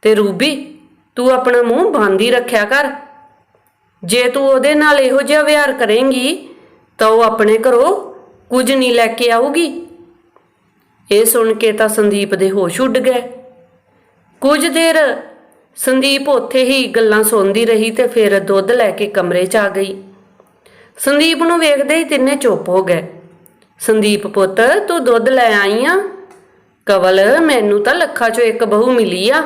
ਤੇ ਰੂਬੀ, ਤੂੰ ਆਪਣਾ ਮੂੰਹ ਬੰਦ ਹੀ ਰੱਖਿਆ ਕਰ। ਜੇ ਤੂੰ ਉਹਦੇ ਨਾਲ ਇਹੋ ਜਿਹਾ ਵਿਹਾਰ ਕਰੇਂਗੀ, ਤਾਂ ਉਹ ਆਪਣੇ ਘਰੋਂ ਕੁਝ ਨਹੀਂ ਲੈ ਕੇ ਆਊਗੀ। ਇਹ ਸੁਣ ਕੇ ਤਾਂ ਸੰਦੀਪ ਦੇ ਹੋਸ਼ ਉੱਡ ਗਏ। ਕੁਝ ਦੇਰ ਸੰਦੀਪ ਉੱਥੇ ਹੀ ਗੱਲਾਂ ਸੁਣਦੀ ਰਹੀ ਤੇ ਫਿਰ ਦੁੱਧ ਲੈ ਕੇ ਕਮਰੇ 'ਚ ਆ ਗਈ। ਸੰਦੀਪ ਨੂੰ ਵੇਖਦੇ ਹੀ ਤਿੰਨੇ ਚੁੱਪ ਹੋ ਗਏ। ਸੰਦੀਪ ਪੁੱਤ, ਤੂੰ ਦੁੱਧ ਲੈ ਆਈ ਆ? ਕਵਲ, ਮੈਨੂੰ ਤਾਂ ਲੱਖਾਂ 'ਚੋਂ ਇੱਕ ਬਹੂ ਮਿਲੀ ਆ।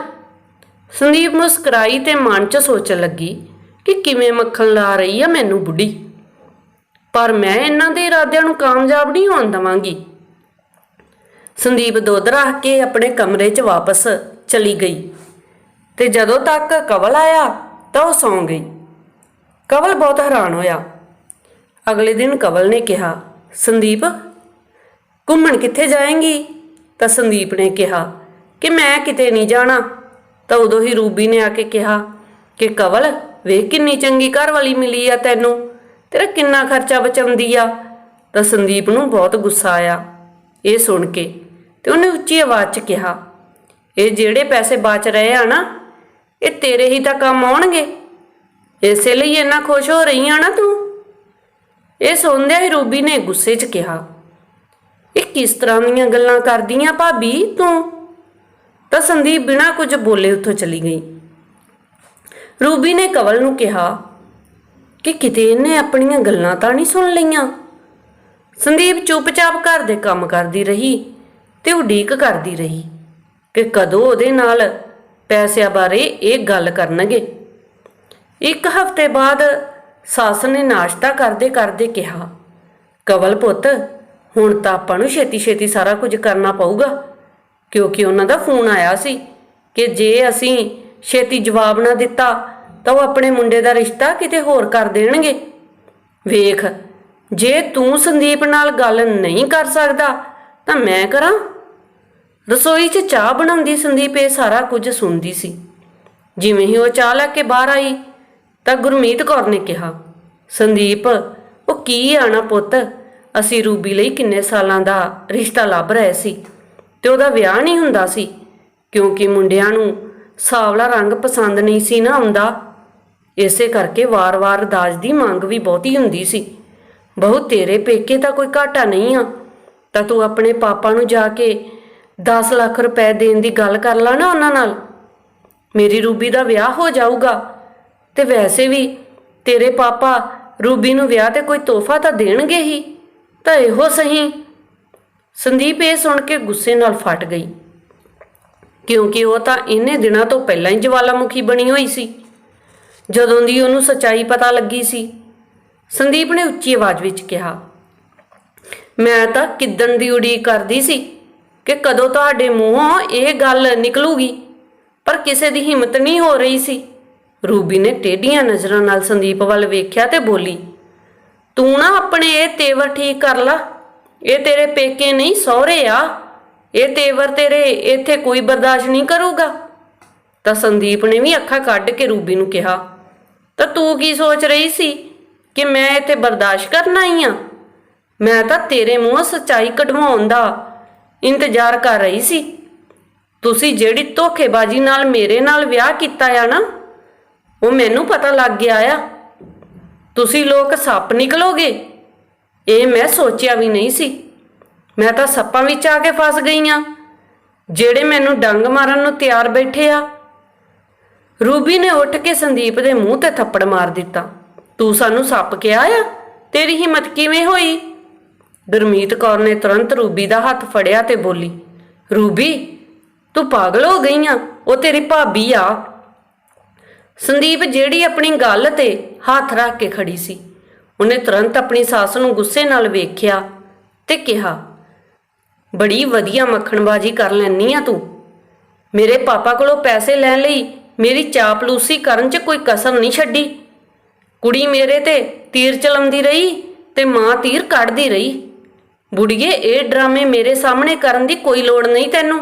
ਸੰਦੀਪ ਮੁਸਕਰਾਈ ਤੇ ਮਨ 'ਚ ਸੋਚਣ ਲੱਗੀ ਕਿ ਕਿਵੇਂ ਮੱਖਣ ਲਾ ਰਹੀ ਆ ਮੈਨੂੰ ਬੁੱਢੀ। ਪਰ ਮੈਂ ਇਹਨਾਂ ਦੇ ਇਰਾਦਿਆਂ ਨੂੰ ਕਾਮਯਾਬ ਨਹੀਂ ਹੋਣ ਦਵਾਂਗੀ। ਸੰਦੀਪ ਦੁੱਧ ਰੱਖ ਕੇ ਆਪਣੇ ਕਮਰੇ 'ਚ ਵਾਪਸ ਚਲੀ ਗਈ ਤੇ ਜਦੋਂ ਤੱਕ ਕਵਲ ਆਇਆ ਤਾਂ ਉਹ ਸੌਂ ਗਈ। ਕਵਲ ਬਹੁਤ ਹੈਰਾਨ ਹੋਇਆ। ਅਗਲੇ ਦਿਨ ਕਵਲ ਨੇ ਕਿਹਾ, ਸੰਦੀਪ, ਘੁੰਮਣ ਕਿੱਥੇ ਜਾਏਂਗੀ? ਤਾਂ ਸੰਦੀਪ ਨੇ ਕਿਹਾ, ਕਿ ਮੈਂ ਕਿਤੇ ਨਹੀਂ ਜਾਣਾ। ਤਾਂ ਉਦੋਂ ਹੀ ਰੂਬੀ ਨੇ ਆ ਕੇ ਕਿਹਾ, ਕਿ ਕਵਲ, ਵੇਖ ਕਿੰਨੀ ਚੰਗੀ ਘਰ ਵਾਲੀ ਮਿਲੀ ਆ ਤੈਨੂੰ। ਤੇਰਾ ਕਿੰਨਾ ਖਰਚਾ ਬਚਾਉਂਦੀ ਆ? ਤਾਂ ਸੰਦੀਪ ਨੂੰ ਬਹੁਤ ਗੁੱਸਾ ਆਇਆ। ਇਹ ਸੁਣ ਕੇ ਤੇ ਉਹਨੇ ਉੱਚੀ ਆਵਾਜ਼ 'ਚ ਕਿਹਾ, ਇਹ ਜਿਹੜੇ ਪੈਸੇ ਬਚ ਰਹੇ ਆ ਨਾ, ਇਹ ਤੇਰੇ ਹੀ ਤਾਂ ਕੰਮ ਆਉਣਗੇ। ਇਸੇ ਲਈ ਇੰਨਾ ਖੁਸ਼ ਹੋ ਰਹੀ ਆ ਨਾ ਤੂੰ? ਇਹ ਸੁਣਦਿਆਂ ਹੀ ਰੂਬੀ ਨੇ ਗੁੱਸੇ 'ਚ ਕਿਹਾ। ਇਹ ਕਿਸ ਤਰ੍ਹਾਂ ਦੀਆਂ ਗੱਲਾਂ ਕਰਦੀਆਂ ਭਾਬੀ ਤੂੰ? ਤਾਂ ਸੰਦੀਪ ਬਿਨਾਂ ਕੁਝ ਬੋਲੇ ਉੱਥੋਂ ਚਲੀ ਗਈ। ਰੂਬੀ ਨੇ ਕਵਲ ਨੂੰ ਕਿਹਾ ਕਿ ਕਿਤੇ ਇਹਨੇ ਆਪਣੀਆਂ ਗੱਲਾਂ ਤਾਂ ਨਹੀਂ ਸੁਣ ਲਈਆਂ। ਸੰਦੀਪ ਚੁੱਪਚਾਪ ਘਰ ਦੇ ਕੰਮ ਕਰਦੀ ਰਹੀ ਤੇ ਉਡੀਕ ਕਰਦੀ ਰਹੀ ਕਿ ਕਦੋਂ ਉਹਦੇ ਨਾਲ ਪੈਸਿਆਂ ਬਾਰੇ ਇਹ ਗੱਲ ਕਰਨਗੇ। ਇੱਕ ਹਫ਼ਤੇ ਬਾਅਦ ਸੱਸ ਨੇ ਨਾਸ਼ਤਾ ਕਰਦੇ ਕਰਦੇ ਕਿਹਾ, ਕਵਲ ਪੁੱਤ, ਹੁਣ ਤਾਂ ਆਪਾਂ ਨੂੰ ਛੇਤੀ ਛੇਤੀ ਸਾਰਾ ਕੁਝ ਕਰਨਾ ਪਊਗਾ। ਕਿਉਂਕਿ ਉਹਨਾਂ ਦਾ ਫੋਨ ਆਇਆ ਸੀ ਕਿ ਜੇ ਅਸੀਂ ਛੇਤੀ ਜਵਾਬ ਨਾ ਦਿੱਤਾ, ਤਾਂ ਉਹ ਆਪਣੇ ਮੁੰਡੇ ਦਾ ਰਿਸ਼ਤਾ ਕਿਤੇ ਹੋਰ ਕਰ ਦੇਣਗੇ। ਵੇਖ, ਜੇ ਤੂੰ ਸੰਦੀਪ ਨਾਲ ਗੱਲ ਨਹੀਂ ਕਰ ਸਕਦਾ, ਤਾਂ ਮੈਂ ਕਰਾਂ? ਰਸੋਈ 'ਚ ਚਾਹ ਬਣਾਉਂਦੀ ਸੰਦੀਪ ਇਹ ਸਾਰਾ ਕੁਝ ਸੁਣਦੀ ਸੀ। ਜਿਵੇਂ ਹੀ ਉਹ ਚਾਹ ਲੈ ਕੇ ਬਾਹਰ ਆਈ ਤਾਂ ਗੁਰਮੀਤ ਕੌਰ ਨੇ ਕਿਹਾ, ਸੰਦੀਪ, ਉਹ ਕੀ ਆਣਾ ਪੁੱਤ? ਅਸੀਂ ਰੂਬੀ ਲਈ ਕਿੰਨੇ ਸਾਲਾਂ ਦਾ ਰਿਸ਼ਤਾ ਲੱਭ ਰਹੇ ਸੀ ਤੇ ਉਹਦਾ ਵਿਆਹ ਨਹੀਂ ਹੁੰਦਾ ਸੀ, ਕਿਉਂਕਿ ਮੁੰਡਿਆਂ ਨੂੰ ਸਾਵਲਾ ਰੰਗ ਪਸੰਦ ਨਹੀਂ ਸੀ ਨਾ ਆਉਂਦਾ। ਇਸੇ ਕਰਕੇ ਵਾਰ-ਵਾਰ ਦਾਜ ਦੀ ਮੰਗ ਵੀ ਬਹੁਤੀ ਹੁੰਦੀ ਸੀ। ਬਹੁਤ ਤੇਰੇ ਪੇਕੇ ਤਾਂ ਕੋਈ ਘਾਟਾ ਨਹੀਂ ਆ। ਤਾਂ ਤੂੰ ਆਪਣੇ ਪਾਪਾ ਨੂੰ ਜਾ ਕੇ 10 ਲੱਖ ਰੁਪਏ ਦੇਣ ਦੀ ਗੱਲ ਕਰ ਲਾ ਨਾ ਉਹਨਾਂ ਨਾਲ। ਮੇਰੀ ਰੂਬੀ ਦਾ ਵਿਆਹ ਹੋ ਜਾਊਗਾ। ਤੇ ਵੈਸੇ ਵੀ ਤੇਰੇ ਪਾਪਾ ਰੂਬੀ ਨੂੰ ਵਿਆਹ ਤੇ ਕੋਈ ਤੋਹਫਾ ਤਾਂ ਦੇਣਗੇ ਹੀ? ਤਾਂ ਇਹੋ ਸਹੀ। ਸੰਦੀਪ ਇਹ ਸੁਣ ਕੇ ਗੁੱਸੇ ਨਾਲ ਫਟ ਗਈ। ਕਿਉਂਕਿ ਉਹ ਤਾਂ ਇੰਨੇ ਦਿਨਾਂ ਤੋਂ ਪਹਿਲਾਂ ਹੀ ਜਵਾਲਾਮੁਖੀ ਬਣੀ ਹੋਈ ਸੀ। ਜਦੋਂ ਦੀ ਉਹਨੂੰ ਸੱਚਾਈ ਪਤਾ ਲੱਗੀ ਸੀ, ਸੰਦੀਪ ਨੇ ਉੱਚੀ ਆਵਾਜ਼ ਵਿੱਚ ਕਿਹਾ, ਮੈਂ ਤਾਂ ਕਿੱਦਣ ਦੀ ਉਡੀਕ ਕਰਦੀ ਸੀ ਕਿ ਕਦੋਂ ਤੁਹਾਡੇ ਮੂੰਹੋਂ ਇਹ ਗੱਲ ਨਿਕਲੂਗੀ, ਪਰ ਕਿਸੇ ਦੀ ਹਿੰਮਤ ਨਹੀਂ ਹੋ ਰਹੀ ਸੀ। ਰੂਬੀ ਨੇ ਟੇਢੀਆਂ ਨਜ਼ਰਾਂ ਨਾਲ ਸੰਦੀਪ ਵੱਲ ਵੇਖਿਆ ਤੇ ਬੋਲੀ, ਤੂੰ ਨਾ ਆਪਣੇ ਇਹ ਤੇਵਰ ਠੀਕ ਕਰ ਲਾ। ਇਹ ਤੇਰੇ ਪੇਕੇ ਨਹੀਂ, ਸਹੁਰੇ ਆ। ਇਹ ਤੇਵਰ ਤੇਰੇ ਇੱਥੇ ਕੋਈ ਬਰਦਾਸ਼ਤ ਨਹੀਂ ਕਰੂਗਾ। ਤਾਂ ਸੰਦੀਪ ਨੇ ਵੀ ਅੱਖਾਂ ਕੱਢ ਕੇ ਰੂਬੀ ਨੂੰ ਕਿਹਾ, ਤਾਂ ਤੂੰ ਕੀ ਸੋਚ ਰਹੀ ਸੀ ਕਿ ਮੈਂ ਇੱਥੇ ਬਰਦਾਸ਼ਤ ਕਰਨਾ ਆਈ ਆ? ਮੈਂ ਤਾਂ ਤੇਰੇ ਮੂੰਹੋਂ ਸੱਚਾਈ ਕਢਵਾਉਣ ਦਾ ਇੰਤਜ਼ਾਰ ਕਰ ਰਹੀ ਸੀ। ਤੁਸੀਂ ਜਿਹੜੀ ਧੋਖੇਬਾਜ਼ੀ ਨਾਲ ਮੇਰੇ ਨਾਲ ਵਿਆਹ ਕੀਤਾ ਆ ਨਾ ਉਹ ਮੈਨੂੰ ਪਤਾ ਲੱਗ ਗਿਆ ਆ। ਤੁਸੀਂ ਲੋਕ ਸੱਪ ਨਿਕਲੋਗੇ। ਇਹ ਮੈਂ ਸੋਚਿਆ ਵੀ ਨਹੀਂ ਸੀ। ਮੈਂ ਤਾਂ ਸੱਪਾਂ ਵਿੱਚ ਆ ਕੇ ਫਸ ਗਈ ਆ, ਜਿਹੜੇ ਮੈਨੂੰ ਡੰਗ ਮਾਰਨ ਨੂੰ ਤਿਆਰ ਬੈਠੇ ਆ। ਰੂਬੀ ਨੇ ਉੱਠ ਕੇ ਸੰਦੀਪ ਦੇ ਮੂੰਹ ਤੇ ਥੱਪੜ ਮਾਰ ਦਿੱਤਾ। ਤੂੰ ਸਾਨੂੰ ਸੱਪ ਕਿਹਾ ਆ? ਤੇਰੀ ਹਿੰਮਤ ਕਿਵੇਂ ਹੋਈ? ਗੁਰਮੀਤ ਕੌਰ ਨੇ ਤੁਰੰਤ ਰੂਬੀ ਦਾ ਹੱਥ ਫੜਿਆ ਤੇ ਬੋਲੀ, ਰੂਬੀ, ਤੂੰ ਪਾਗਲ ਹੋ ਗਈ ਆ। ਉਹ ਤੇਰੀ ਭਾਬੀ ਆ। ਸੰਦੀਪ ਜਿਹੜੀ ਆਪਣੀ ਗੱਲ ਤੇ ਹੱਥ ਰੱਖ ਕੇ ਖੜੀ ਸੀ। ਉਹਨੇ ਤੁਰੰਤ ਆਪਣੀ ਸੱਸ ਨੂੰ ਗੁੱਸੇ ਨਾਲ ਵੇਖਿਆ ਤੇ ਕਿਹਾ, ਬੜੀ ਵਧੀਆ ਮੱਖਣਬਾਜੀ ਕਰ ਲੈਨੀ ਆ ਤੂੰ। ਮੇਰੇ ਪਾਪਾ ਕੋਲੋਂ ਪੈਸੇ ਲੈਣ ਲਈ ਮੇਰੀ ਚਾਪਲੂਸੀ ਕਰਨ 'ਚ ਕੋਈ ਕਸਰ ਨਹੀਂ ਛੱਡੀ। ਕੁੜੀ ਮੇਰੇ ਤੇ ਤੀਰ ਚਲਾਉਂਦੀ ਰਹੀ ਤੇ ਮਾਂ ਤੀਰ ਕੱਢਦੀ ਰਹੀ। ਬੁੜੀਏ, ਇਹ ਡਰਾਮੇ ਮੇਰੇ ਸਾਹਮਣੇ ਕਰਨ ਦੀ ਕੋਈ ਲੋੜ ਨਹੀਂ ਤੈਨੂੰ।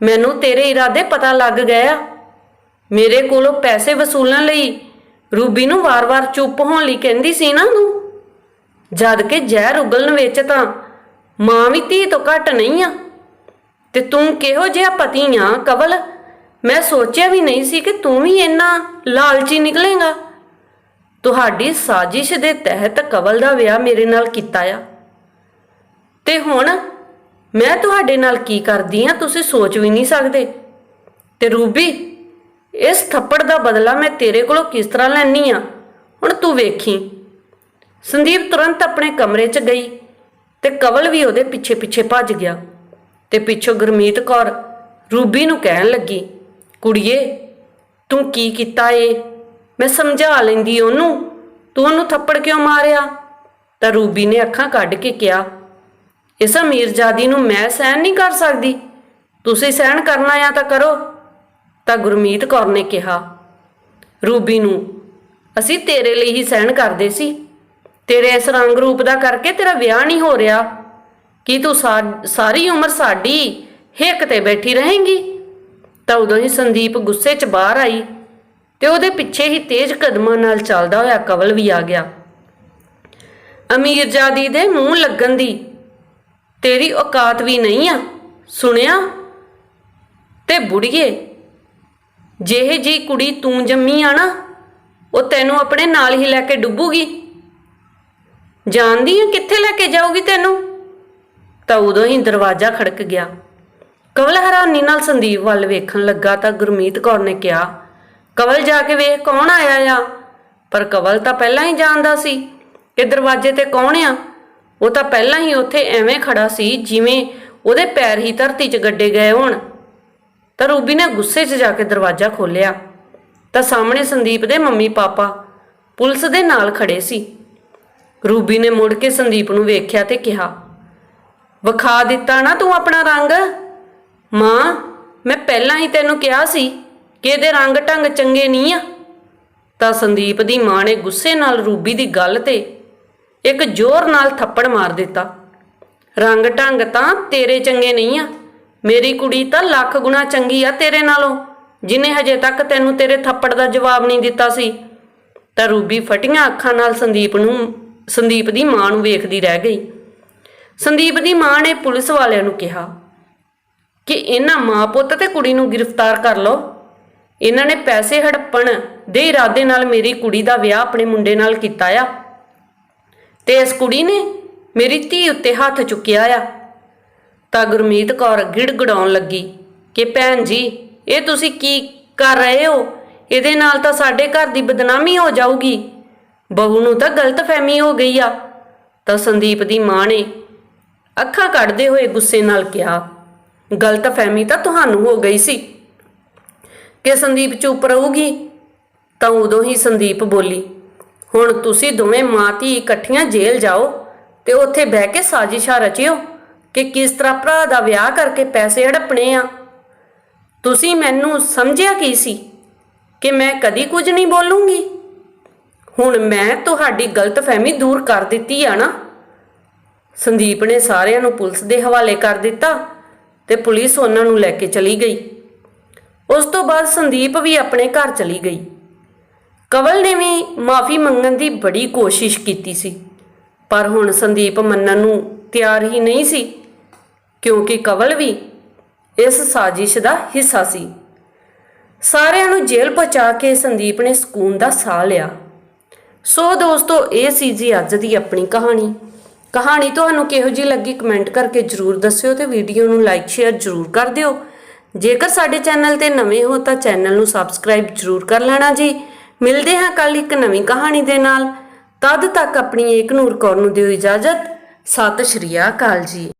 ਮੈਨੂੰ ਤੇਰੇ ਇਰਾਦੇ ਪਤਾ ਲੱਗ ਗਿਆ ਮੇਰੇ ਕੋਲੋਂ ਪੈਸੇ ਵਸੂਲਣ ਲਈ ਰੂਬੀ ਨੂੰ ਵਾਰ-ਵਾਰ ਚੁੱਪ ਹੋਣ ਲਈ ਕਹਿੰਦੀ ਸੀ ਨਾ ਤੂੰ। ਜਦ ਕਿ ਜ਼ਹਿਰ ਉਗਲਣ ਵਿੱਚ ਤਾਂ ਮਾਂ ਵੀ ਧੀ ਤੋਂ ਘੱਟ ਨਹੀਂ ਆ। ਤੇ ਤੂੰ ਕਿਹੋ ਜਿਹਾ ਪਤੀ ਆ, ਕਵਲ? ਮੈਂ ਸੋਚਿਆ ਵੀ ਨਹੀਂ ਸੀ ਕਿ ਤੂੰ ਵੀ ਇੰਨਾ ਲਾਲਚੀ ਨਿਕਲੇਗਾ। ਤੁਹਾਡੀ ਸਾਜ਼ਿਸ਼ ਦੇ ਤਹਿਤ ਕਵਲ ਦਾ ਵਿਆਹ ਮੇਰੇ ਨਾਲ ਕੀਤਾ ਆ। ਤੇ ਹੁਣ ਮੈਂ ਤੁਹਾਡੇ ਨਾਲ ਕੀ ਕਰਦੀ ਆ, ਤੁਸੀਂ ਸੋਚ ਵੀ ਨਹੀਂ ਸਕਦੇ। ਤੇ ਰੂਬੀ ਇਸ ਥੱਪੜ ਦਾ ਬਦਲਾ ਮੈਂ ਤੇਰੇ ਕੋਲੋਂ ਕਿਸ ਤਰ੍ਹਾਂ ਲੈਣੀ ਆ? ਹੁਣ ਤੂੰ ਵੇਖੀ। ਸੰਦੀਪ ਤੁਰੰਤ ਆਪਣੇ ਕਮਰੇ 'ਚ ਗਈ ਤੇ ਕਵਲ ਵੀ ਉਹਦੇ ਪਿੱਛੇ ਪਿੱਛੇ ਭੱਜ ਗਿਆ ਤੇ ਪਿੱਛੋਂ ਗੁਰਮੀਤ ਕੌਰ ਰੂਬੀ ਨੂੰ ਕਹਿਣ ਲੱਗੀ, ਕੁੜੀਏ, ਤੂੰ ਕੀ ਕੀਤਾ ਏ? ਮੈਂ ਸਮਝਾ ਲੈਂਦੀ ਉਹਨੂੰ। ਤੂੰ ਉਹਨੂੰ ਥੱਪੜ ਕਿਉਂ ਮਾਰਿਆ? ਤਾਂ ਰੂਬੀ ਨੇ ਅੱਖਾਂ ਕੱਢ ਕੇ ਕਿਹਾ, ਇਸ ਅਮੀਰਜ਼ਾਦੀ ਨੂੰ ਮੈਂ ਸਹਿਣ ਨਹੀਂ ਕਰ ਸਕਦੀ। ਤੁਸੀਂ ਸਹਿਣ ਕਰਨਾ ਆ ਤਾਂ ਕਰੋ। ਤਾਂ ਗੁਰਮੀਤ ਕੌਰ ਨੇ ਕਿਹਾ, ਰੂਬੀ ਨੂੰ, ਅਸੀਂ ਤੇਰੇ ਲਈ ਹੀ ਸਹਿਣ ਕਰਦੇ ਸੀ। ਤੇਰੇ ਇਸ ਰੰਗ ਰੂਪ ਦਾ ਕਰਕੇ ਤੇਰਾ ਵਿਆਹ ਨਹੀਂ ਹੋ ਰਿਹਾ। ਕੀ ਤੂੰ ਸਾ- ਸਾਰੀ ਉਮਰ ਸਾਡੀ ਹੇਕ ਤੇ ਬੈਠੀ ਰਹੇਂਗੀ? ਤਾਂ ਉਦੋਂ ਹੀ ਸੰਦੀਪ ਗੁੱਸੇ 'ਚ ਬਾਹਰ ਆਈ ਤੇ ਉਹਦੇ ਪਿੱਛੇ ਹੀ ਤੇਜ਼ ਕਦਮਾਂ ਨਾਲ ਚੱਲਦਾ ਹੋਇਆ ਕਵਲ ਵੀ ਆ ਗਿਆ। ਅਮੀਰਜ਼ਾਦੀ ਦੇ ਮੂੰਹ ਲੱਗਣ ਦੀ ਤੇਰੀ ਔਕਾਤ ਵੀ ਨਹੀਂ ਆ, ਸੁਣਿਆ? ਤੇ ਬੁੜੀਏ ਜਿਹੇ ਜੀ ਕੁੜੀ ਤੂੰ ਜੰਮੀ ਆ ਨਾ, ਉਹ ਤੈਨੂੰ ਆਪਣੇ ਨਾਲ ਹੀ ਲੈ ਕੇ ਡੁੱਬੂਗੀ। ਜਾਣਦੀ ਆ ਕਿੱਥੇ ਲੈ ਕੇ ਜਾਊਗੀ ਤੈਨੂੰ? ਤਾਂ ਉਦੋਂ ਹੀ ਦਰਵਾਜ਼ਾ ਖੜਕ ਗਿਆ। ਕਵਲ ਹੈਰਾਨੀ ਨਾਲ ਸੰਦੀਪ ਵੱਲ ਵੇਖਣ ਲੱਗਾ ਤਾਂ ਗੁਰਮੀਤ ਕੌਰ ਨੇ ਕਿਹਾ, ਕਵਲ ਜਾ ਕੇ ਵੇਖ ਕੌਣ ਆਇਆ ਆ? ਪਰ ਕਵਲ ਤਾਂ ਪਹਿਲਾਂ ਹੀ ਜਾਣਦਾ ਸੀ ਕਿ ਦਰਵਾਜ਼ੇ ਤੇ ਕੌਣ ਆ। ਉਹ ਤਾਂ ਪਹਿਲਾਂ ਹੀ ਉੱਥੇ ਐਵੇਂ ਖੜਾ ਸੀ ਜਿਵੇਂ ਉਹਦੇ ਪੈਰ ਹੀ ਧਰਤੀ 'ਚ ਗੱਡੇ ਗਏ ਹੋਣ। ਤਾਂ ਰੂਬੀ ਨੇ ਗੁੱਸੇ 'ਚ ਜਾ ਕੇ ਦਰਵਾਜ਼ਾ ਖੋਲ੍ਹਿਆ। ਤਾਂ ਸਾਹਮਣੇ ਸੰਦੀਪ ਦੇ ਮੰਮੀ ਪਾਪਾ ਪੁਲਿਸ ਦੇ ਨਾਲ ਖੜੇ ਸੀ। ਰੂਬੀ ਨੇ ਮੁੜ ਕੇ ਸੰਦੀਪ ਨੂੰ ਵੇਖਿਆ ਤੇ ਕਿਹਾ, ਵਿਖਾ ਦਿੱਤਾ ਨਾ ਤੂੰ ਆਪਣਾ ਰੰਗ? ਮਾਂ, ਮੈਂ ਪਹਿਲਾਂ ਹੀ ਤੈਨੂੰ ਕਿਹਾ ਸੀ ਕਿ ਇਹਦੇ ਰੰਗ ਢੰਗ ਚੰਗੇ ਨਹੀਂ ਆ। ਤਾਂ ਸੰਦੀਪ ਦੀ ਮਾਂ ਨੇ ਗੁੱਸੇ ਨਾਲ ਰੂਬੀ ਦੀ ਗੱਲ ਤੇ ਇੱਕ ਜ਼ੋਰ ਨਾਲ ਥੱਪੜ ਮਾਰ ਦਿੱਤਾ। ਰੰਗ ਢੰਗ ਤਾਂ ਤੇਰੇ ਚੰਗੇ ਨਹੀਂ ਆ। ਮੇਰੀ ਕੁੜੀ ਤਾਂ ਲੱਖ ਗੁਣਾ ਚੰਗੀ ਆ ਤੇਰੇ ਨਾਲੋਂ। ਜਿਨੇ ਹਜੇ ਤੱਕ ਤੈਨੂੰ ਤੇਰੇ ਥੱਪੜ ਦਾ ਜਵਾਬ ਨਹੀਂ ਦਿੱਤਾ ਸੀ। ਤਾਂ ਰੂਬੀ ਫਟੀਆਂ ਅੱਖਾਂ ਨਾਲ ਸੰਦੀਪ ਨੂੰ, ਸੰਦੀਪ ਦੀ ਮਾਂ ਨੂੰ ਵੇਖਦੀ ਰਹਿ ਗਈ। ਸੰਦੀਪ ਦੀ ਮਾਂ ਨੇ ਪੁਲਿਸ ਵਾਲਿਆਂ ਨੂੰ ਕਿਹਾ ਕਿ ਇਹਨਾਂ ਮਾਂ ਪੁੱਤ ਤੇ ਕੁੜੀ ਨੂੰ ਗ੍ਰਿਫਤਾਰ ਕਰ ਲਓ। ਇਹਨਾਂ ਨੇ ਪੈਸੇ ਹੜੱਪਣ ਦੇ ਇਰਾਦੇ ਨਾਲ ਮੇਰੀ ਕੁੜੀ ਦਾ ਵਿਆਹ ਆਪਣੇ ਮੁੰਡੇ ਨਾਲ ਕੀਤਾ ਆ। ਤੇ ਇਸ ਕੁੜੀ ਨੇ ਮੇਰੀ ਧੀ ਉੱਤੇ ਹੱਥ ਚੁੱਕਿਆ ਆ। ਤਾਂ ਗੁਰਮੀਤ ਕੌਰ ਗਿੜਗੜਾਉਣ ਲੱਗੀ ਕਿ ਭੈਣ ਜੀ, ਇਹ ਤੁਸੀਂ ਕੀ ਕਰ ਰਹੇ ਹੋ? ਇਹਦੇ ਨਾਲ ਤਾਂ ਸਾਡੇ ਘਰ ਦੀ ਬਦਨਾਮੀ ਹੋ ਜਾਊਗੀ। ਬਹੂ ਨੂੰ ਤਾਂ ਗਲਤਫਹਿਮੀ ਹੋ ਗਈ ਆ। ਤਾਂ ਸੰਦੀਪ ਦੀ ਮਾਂ ਨੇ ਅੱਖਾਂ ਕੱਢਦੇ ਹੋਏ ਗੁੱਸੇ ਨਾਲ ਕਿਹਾ, ਗਲਤਫਹਿਮੀ ਤਾਂ ਤੁਹਾਨੂੰ ਹੋ ਗਈ ਸੀ। ਕਿ ਸੰਦੀਪ ਚੁੱਪ ਰਹੂਗੀ? ਤਾਂ ਉਦੋਂ ਹੀ ਸੰਦੀਪ ਬੋਲੀ, ਹੁਣ ਤੁਸੀਂ ਦੋਵੇਂ ਮਾਂ ਧੀ ਇਕੱਠੀਆਂ ਜੇਲ੍ਹ ਜਾਓ ਤੇ ਉੱਥੇ ਬਹਿ ਕੇ ਸਾਜ਼ਿਸ਼ਾਂ ਰਚਿਓ। ਕਿ ਕਿਸ ਤਰ੍ਹਾਂ ਭਰਾ ਦਾ ਵਿਆਹ ਕਰਕੇ ਪੈਸੇ ਹੜਪਣੇ ਆ? ਤੁਸੀਂ ਮੈਨੂੰ ਸਮਝਿਆ ਕੀ ਸੀ ਕਿ ਮੈਂ ਕਦੀ ਕੁਝ ਨਹੀਂ ਬੋਲੂੰਗੀ? ਹੁਣ ਮੈਂ ਤੁਹਾਡੀ ਗਲਤਫਹਿਮੀ ਦੂਰ ਕਰ ਦਿੱਤੀ ਆ ਨਾ। ਸੰਦੀਪ ਨੇ ਸਾਰਿਆਂ ਨੂੰ ਪੁਲਿਸ ਦੇ ਹਵਾਲੇ ਕਰ ਦਿੱਤਾ ਤੇ ਪੁਲਿਸ ਉਹਨਾਂ ਨੂੰ ਲੈ ਕੇ ਚਲੀ ਗਈ। ਉਸ ਤੋਂ ਬਾਅਦ ਸੰਦੀਪ ਵੀ ਆਪਣੇ ਘਰ ਚਲੀ ਗਈ। ਕਵਲ ਨੇ ਵੀ ਮਾਫੀ ਮੰਗਣ ਦੀ ਬੜੀ ਕੋਸ਼ਿਸ਼ ਕੀਤੀ ਸੀ, ਪਰ ਹੁਣ ਸੰਦੀਪ ਮੰਨਣ ਨੂੰ ਤਿਆਰ ਹੀ ਨਹੀਂ ਸੀ। ਕਿਉਂਕਿ ਕਵਲ ਵੀ ਇਸ ਸਾਜ਼ਿਸ਼ ਦਾ ਹਿੱਸਾ ਸੀ। ਸਾਰਿਆਂ ਨੂੰ ਜੇਲ੍ਹ ਪਹੁੰਚਾ ਕੇ ਸੰਦੀਪ ਨੇ ਸਕੂਨ ਦਾ ਸਾਹ ਲਿਆ। ਸੋ ਦੋਸਤੋ, ਇਹ ਸੀ ਜੀ ਅੱਜ ਦੀ ਆਪਣੀ ਕਹਾਣੀ। ਕਹਾਣੀ ਤੁਹਾਨੂੰ ਕਿਹੋ ਜੀ ਲੱਗੀ ਕਮੈਂਟ ਕਰਕੇ ਜਰੂਰ ਦੱਸਿਓ ਤੇ ਵੀਡੀਓ ਨੂੰ ਲਾਈਕ, ਸ਼ੇਅਰ ਜਰੂਰ ਕਰ ਦਿਓ। ਜੇਕਰ ਸਾਡੇ ਚੈਨਲ ਤੇ ਨਵੇਂ ਹੋ ਤਾਂ ਚੈਨਲ ਨੂੰ ਸਬਸਕ੍ਰਾਈਬ ਜਰੂਰ ਕਰ ਲੈਣਾ ਜੀ। ਮਿਲਦੇ ਹਾਂ ਕੱਲ ਇੱਕ ਨਵੀਂ ਕਹਾਣੀ ਦੇ ਨਾਲ। ਤਦ ਤੱਕ ਆਪਣੀ ਏਕ ਨੂਰ ਕੌਰ ਨੂੰ ਦਿਓ ਇਜਾਜ਼ਤ। ਸਤਿ ਸ਼੍ਰੀ ਅਕਾਲ ਜੀ।